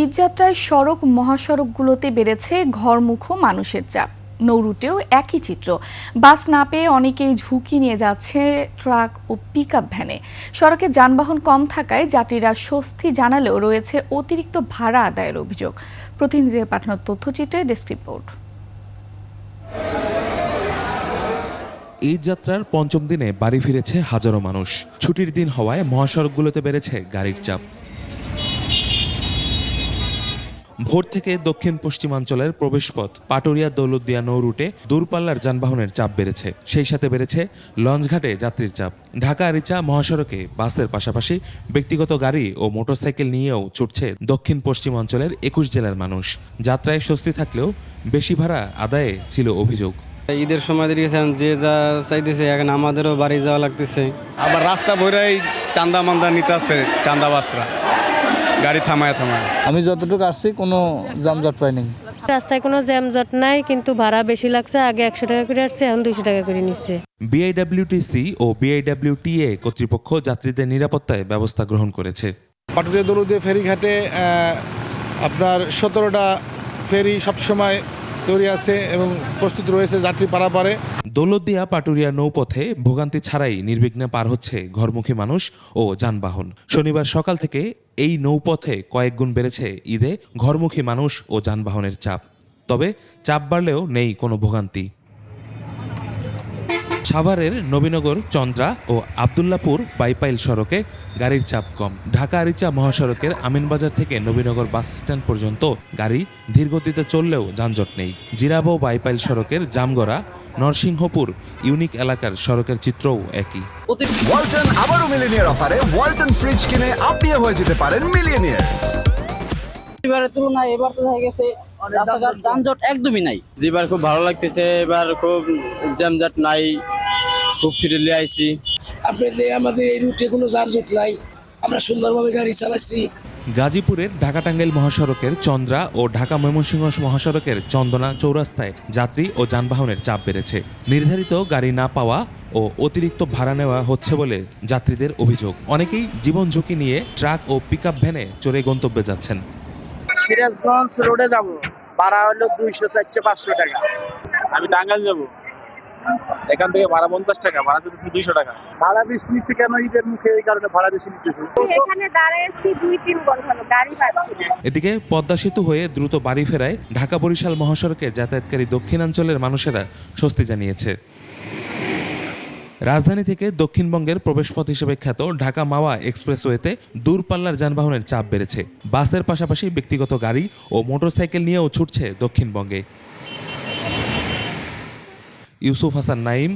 ঈদযাত্রায় সড়ক মহাসড়কগুলোতে বেড়েছে ঘরমুখো মানুষের চাপ। নৌরুটেও একই চিত্র। বাস না পেয়ে অনেকেই ঝুঁকি নিয়ে যাচ্ছে ট্রাক ও পিকআপ ভ্যানে। সড়কে যানবাহন কম থাকায় যাত্রীরা স্বস্তি জানালেও রয়েছে অতিরিক্ত ভাড়া আদায়ের অভিযোগ। প্রতিনিধিদের পাঠানো তথ্যচিত্রে ডেস্ক রিপোর্ট। ঈদ যাত্রার পঞ্চম দিনে বাড়ি ফিরেছে হাজারো মানুষ। ছুটির দিন হওয়ায় মহাসড়কগুলোতে বেড়েছে গাড়ির চাপ। ভোর থেকে দক্ষিণ পশ্চিমাঞ্চলের প্রবেশপথ পাটুরিয়া দৌলতদিয়া নৌ রুটে দূরপাল্লার যানবাহনের চাপ বেড়েছে। সেই সাথে বেড়েছে লঞ্চঘাটে যাত্রীর চাপ। ঢাকা রিচা মহাসড়কে বাসের পাশাপাশি ব্যক্তিগত গাড়ি ও মোটরসাইকেল নিয়েও ছুটছে দক্ষিণ পশ্চিমাঞ্চলের একুশ জেলার মানুষ। যাত্রায় স্বস্তি থাকলেও বেশি ভাড়া আদায়ে ছিল অভিযোগ। ঈদের সময় দেখেছেন যে যা চাইতেছে এখন আমাদেরও বাড়ি যাওয়া লাগতেছে। আবার রাস্তা বইরাই চান্দা মান্দা নিতে নিতেছে চান্দাবাসরা গাড়ি থামায় থামায়। আমি যতটুকু আসছি কোনো জামজট পাইনি রাস্তায় কোনো জ্যামজট নাই কিন্তু ভাড়া বেশি লাগছে আগে একশো টাকা করে আসছে এখন দুশো টাকা করে নিচ্ছে। বিআইডব্লিউটিসি ও বিআইডব্লিউটিএ কর্তৃপক্ষ যাত্রীদের নিরাপত্তায় ব্যবস্থা গ্রহণ করেছে। পাটুরিয়া দৌলদে ফেরিঘাটে আপনার সতেরোটা ফেরি সবসময় তৈরি আছে এবং প্রস্তুত রয়েছে যাত্রী পারাপারে। দৌলতদিয়া পাটুরিয়া নৌপথে ভোগান্তি ছাড়াই নির্বিঘ্নে পার হচ্ছে ঘরমুখী মানুষ ও যানবাহন। শনিবার সকাল থেকে এই নৌপথে কয়েক গুণ বেড়েছে ঈদে ঘরমুখী মানুষ ও যানবাহনের চাপ। তবে চাপ বাড়লেও নেই কোনো ভোগান্তি। সাভারের নবীনগর চন্দ্রা ও আবদুল্লাপুর বাইপাইল সড়কে গাড়ির চাপ কম। ঢাকা আরিচা মহাসড়কের আমিনবাজার থেকে নবীনগর বাস স্ট্যান্ড পর্যন্ত গাড়ি ধীরগতিতে চললেও যানজট নেই। জিরাবো বাইপাইল সড়কের জামগড়া নরসিংহপুর ইউনিক এলাকার সড়কের চিত্রও একই। ওয়ালটন আবারও মিলিনিয়ার অফারে ওয়ালটন ফ্রিজ কিনে আপনিও হয়ে যেতে পারেন মিলিয়নিয়ার এবারের তুলনায় এবার তো হয়ে গেছে রাস্তাঘাট যানজট একদমই নাই। যেবার খুব ভালো লাগতেছে এবার খুব জ্যামজাট নাই। খুব ফিরিলি আইছি। আপনাদের আমাদের এই রুটে কোনো যানজট নাই আমরা সুন্দরভাবে গাড়ি চালাচ্ছি গাজীপুরের ঢাকা টাঙ্গাইল মহাসড়কের চন্দ্রা ও ঢাকা ময়মনসিংহ মহাসড়কের চন্দনা চৌরাস্তায় যাত্রী ও যানবাহনের চাপ বেড়েছে। নির্ধারিত গাড়ি না পাওয়া ও অতিরিক্ত ভাড়া নেওয়া হচ্ছে বলে যাত্রীদের অভিযোগ। অনেকেই জীবন ঝুঁকি নিয়ে ট্রাক ও পিকআপ ভ্যানে চড়ে গন্তব্যে যাচ্ছেন। সিরাজগঞ্জ রোডে যাব। ভাড়া হলো দুইশো চারশো পাঁচশো টাকা। আমি টাঙ্গাইল যাব। এখান থেকে ভাড়া পঞ্চাশ টাকা ভাড়া দিতে দুইশো টাকা। ভাড়া বেশি নিচ্ছে কেন ঈদের মুখে? এই কারণে ভাড়া বেশি নিতেছে। এখানে দাঁড়াইছি দুই তিন ঘণ্টা গাড়ি এদিকে পদ্মা সেতু হয়ে দ্রুত বাড়ি ফেরায় ঢাকা বরিশাল মহাসড়কে যাতায়াতকারী দক্ষিণাঞ্চলের মানুষেরা স্বস্তি জানিয়েছে। রাজধানী থেকে দক্ষিণবঙ্গের প্রবেশপথ হিসেবে খ্যাত ঢাকা মাওয়া এক্সপ্রেসওয়েতে দূরপাল্লার যানবাহনের চাপ বেড়েছে। বাসের পাশাপাশি ব্যক্তিগত গাড়ি ও মোটরসাইকেল নিয়েও ছুটছে দক্ষিণবঙ্গে। ইউসুফ হাসান নাইম